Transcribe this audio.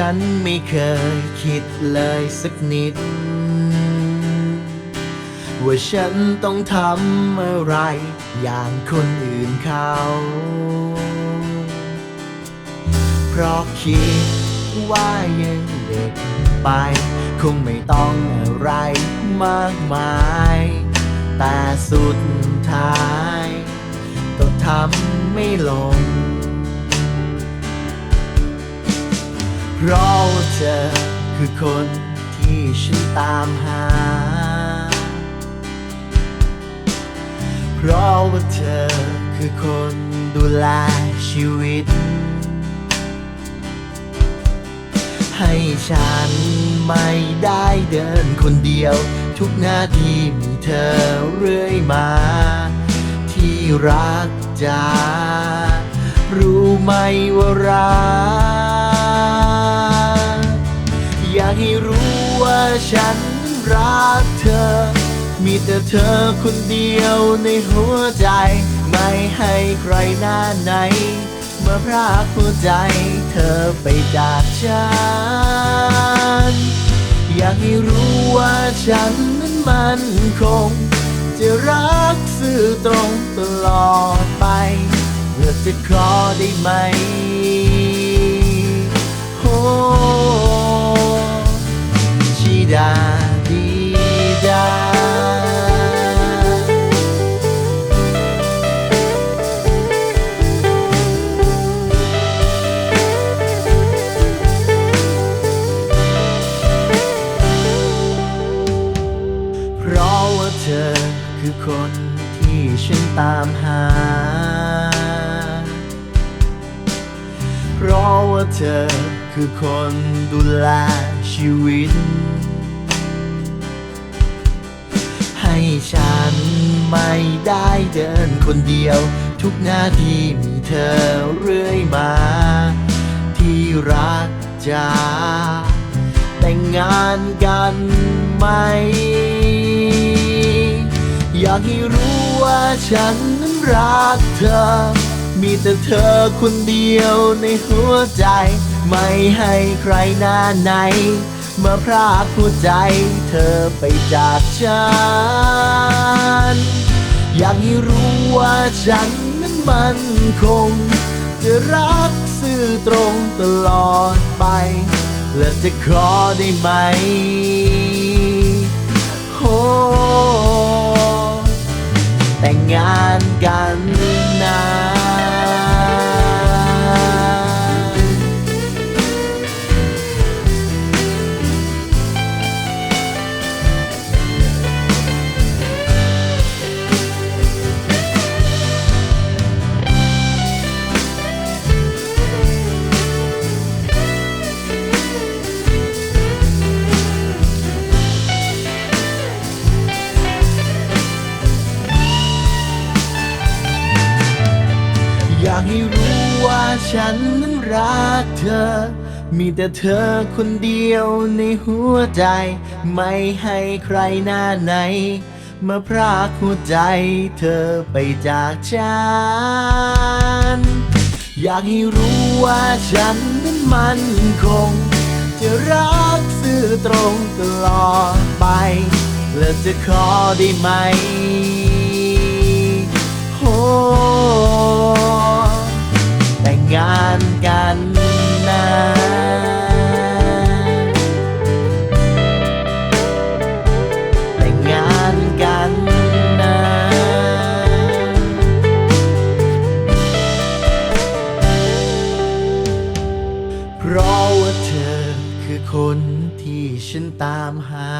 ฉันไม่เคยคิดเลยสักนิด ว่าฉันต้องทำอะไรอย่างคนอื่นเขา เพราะคิดว่ายังเด็กไป คงไม่ต้องอะไรมากมาย แต่สุดท้าย ก็ทำไม่ลง เพราะเธอคือคนที่ฉันตามหา เพราะว่าเธอคือคนดูแลชีวิต ให้ฉันไม่ได้เดินคนเดียว ทุกนาทีมีเธอเรื่อยมา ที่รักจะรู้ไหมว่ารัก ฉันรักเธอ มีแต่เธอคนเดียวในหัวใจ ไม่ให้ใครหน้าไหน เมื่อพรากหัวใจเธอไปจากฉัน อยากให้รู้ว่าฉันนั้นมันคง จะรักซื่อตรงตลอดไปเพื่อจะขอได้ไหม ฉันตามหา เพราะว่าเธอคือคนดูแลชีวิต ให้ฉันไม่ได้เดินคนเดียว ทุกนาทีมีเธอเรื่อยมา ที่รักจะแต่งงานกันไหมากให้รู้ว่าฉันนั้นรักเธอ มีแต่เธอคนเดียวในหัวใจ ไม่ให้ใครหน้าไหน เมื่อพรากหัวใจเธอไปจากฉัน อยากให้รู้ว่าฉันนั้นมันคง จะรักซื่อตรงตลอดไป และจะขอได้ไหม ให้รู้ว่าฉันนั้นรักเธอ มีแต่เธอคนเดียวในหัวใจ ไม่ให้ใครหน้าไหน มาพรากหัวใจเธอไปจากฉัน อยากให้รู้ว่าฉันนั้นมันคง จะรักซื่อตรงตลอดไป และจะขอได้ไหม ฉันตามหา